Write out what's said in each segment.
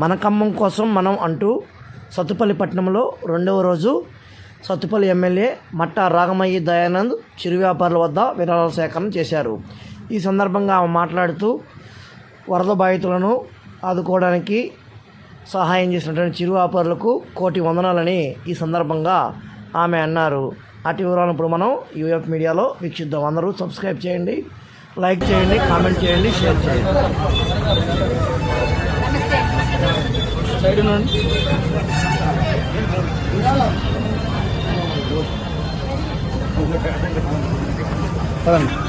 మన ఖమ్మం కోసం మనం అంటూ సత్తుపల్లి పట్టణంలో రెండవ రోజు సత్తుపల్లి ఎమ్మెల్యే మట్టా రాగమయ్యి దయానంద్ చిరు వ్యాపారుల వద్ద విరాళాల సేకరణ చేశారు. ఈ సందర్భంగా ఆమె మాట్లాడుతూ వరద బాధితులను ఆదుకోవడానికి సహాయం చేసినటువంటి చిరు వ్యాపారులకు కోటి వందనాలని ఈ సందర్భంగా ఆమె అన్నారు. అటు వివరాలను ఇప్పుడు మనం యూఎఫ్ మీడియాలో వీక్షిద్దాం. అందరూ సబ్స్క్రైబ్ చేయండి లైక్ చేయండి కామెంట్ చేయండి షేర్ చేయండి. సైడ్ నుండి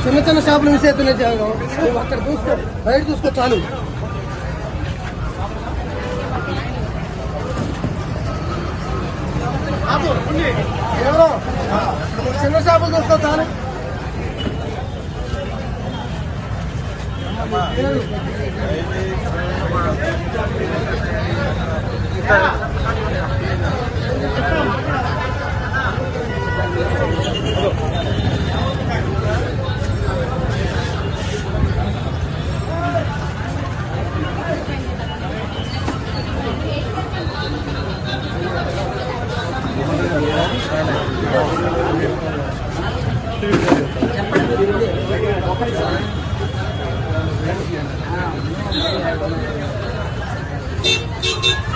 చిన్న చిన్న షాపులు మిస్ అవుతున్నాయి జాగా. నువ్వు అక్కడ చూసుకో బయట చూసుకో చాలు ఎవరో? చిన్న షాపులు చూసుకో చాలు